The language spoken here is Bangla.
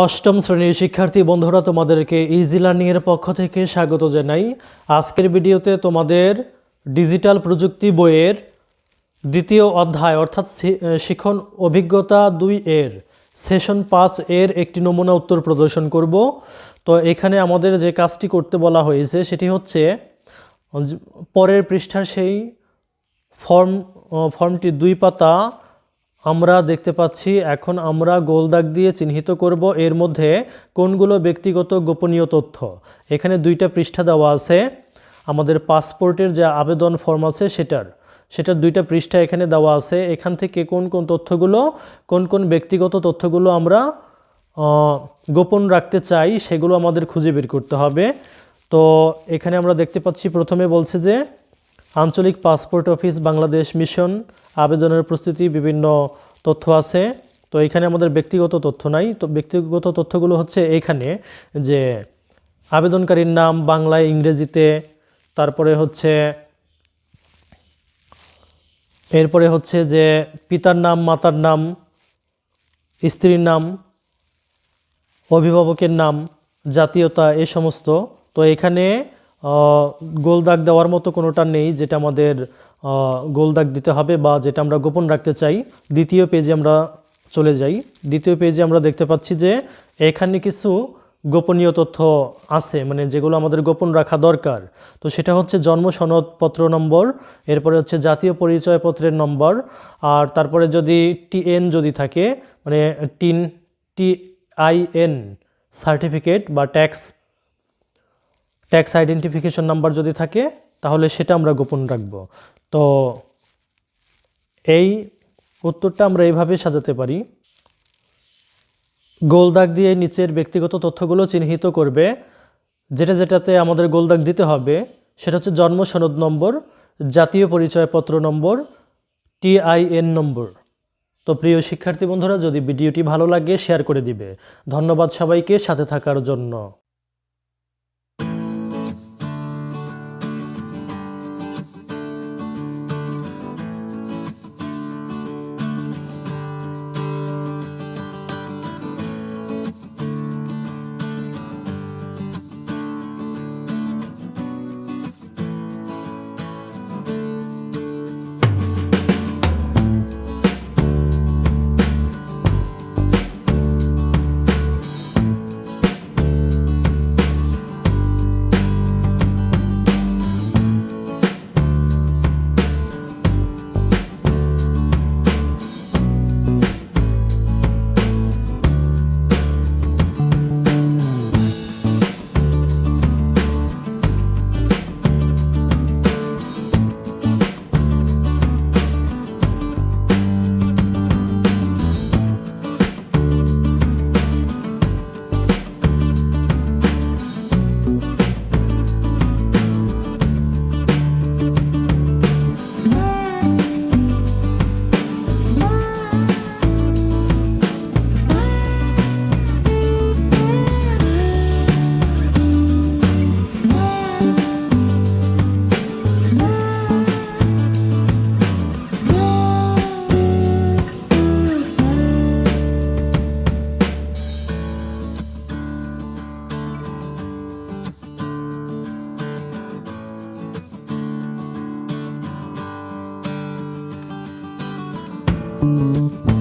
অষ্টম শ্রেণির শিক্ষার্থী বন্ধুরা, তোমাদেরকে ইজি লার্নিংয়ের পক্ষ থেকে স্বাগত জানাই। আজকের ভিডিওতে তোমাদের ডিজিটাল প্রযুক্তি বইয়ের দ্বিতীয় অধ্যায়, অর্থাৎ শিখন অভিজ্ঞতা দুই এর, সেশন পাঁচ এর একটি নমুনা উত্তর প্রদর্শন করব। তো এখানে আমাদের যে কাজটি করতে বলা হয়েছে, সেটি হচ্ছে পরের পৃষ্ঠার সেই ফর্ম, ফর্মটি দুই পাতা আমরা দেখতে পাচ্ছি, এখন আমরা গোল দাগ দিয়ে চিহ্নিত করব এর মধ্যে কোনগুলো ব্যক্তিগত গোপনীয় তথ্য। এখানে দুইটা পৃষ্ঠা দেওয়া আছে। আমাদের পাসপোর্টের যে আবেদন ফর্ম আছে সেটার সেটার দুইটা পৃষ্ঠা এখানে দেওয়া আছে। এখান থেকে কোন কোন তথ্যগুলো, কোন কোন ব্যক্তিগত তথ্যগুলো আমরা গোপন রাখতে চাই সেগুলো আমাদের খুঁজে বের করতে হবে। তো এখানে আমরা দেখতে পাচ্ছি, প্রথমে বলছে যে আঞ্চলিক পাসপোর্ট অফিস বাংলাদেশ মিশন, আবেদনের প্রস্তুতি, বিভিন্ন তথ্য আছে। তো এখানে আমাদের ব্যক্তিগত তথ্য নাই। তো ব্যক্তিগত তথ্যগুলো হচ্ছে এখানে যে আবেদনকারীর নাম বাংলায়, ইংরেজিতে, তারপরে হচ্ছে এরপরে হচ্ছে যে পিতার নাম, মাতার নাম, স্ত্রীর নাম, অভিভাবকের নাম, জাতীয়তা, এ সমস্ত। তো এখানে গোল দাগ দেওয়ার মতো কোনোটা নেই যেটা আমাদের আহ, গোল দাগ দিতে হবে বা যেটা আমরা গোপন রাখতে চাই। দ্বিতীয় পেজে আমরা চলে যাই। দ্বিতীয় পেজে আমরা দেখতে পাচ্ছি যে এখানে কিছু গোপনীয় তথ্য আছে মানে যেগুলো আমাদের গোপন রাখা দরকার। তো সেটা হচ্ছে জন্ম সনদপত্র নম্বর এরপরে হচ্ছে জাতীয় পরিচয়পত্রের নম্বর আর তারপরে যদি টিএন যদি থাকে মানে TIN T I N certificate বা ট্যাক্স ট্যাক্স আইডেন্টিফিকেশন নাম্বার যদি থাকে, তাহলে সেটা আমরা গোপন রাখব। তো এই উত্তরটা আমরা এইভাবে সাজাতে পারি। গোল দাগ দিয়ে নিচের ব্যক্তিগত তথ্যগুলো চিহ্নিত করবে। যেটা যেটাতে আমাদের গোল দাগ দিতে হবে, সেটা হচ্ছে জন্ম সনদ নম্বর, জাতীয় পরিচয়পত্র নম্বর টিআইএন নম্বর। তো প্রিয় শিক্ষার্থী বন্ধুরা, যদি ভিডিওটি ভালো লাগে শেয়ার করে দিবে। ধন্যবাদ সবাইকে, সাথে থাকার জন্য। you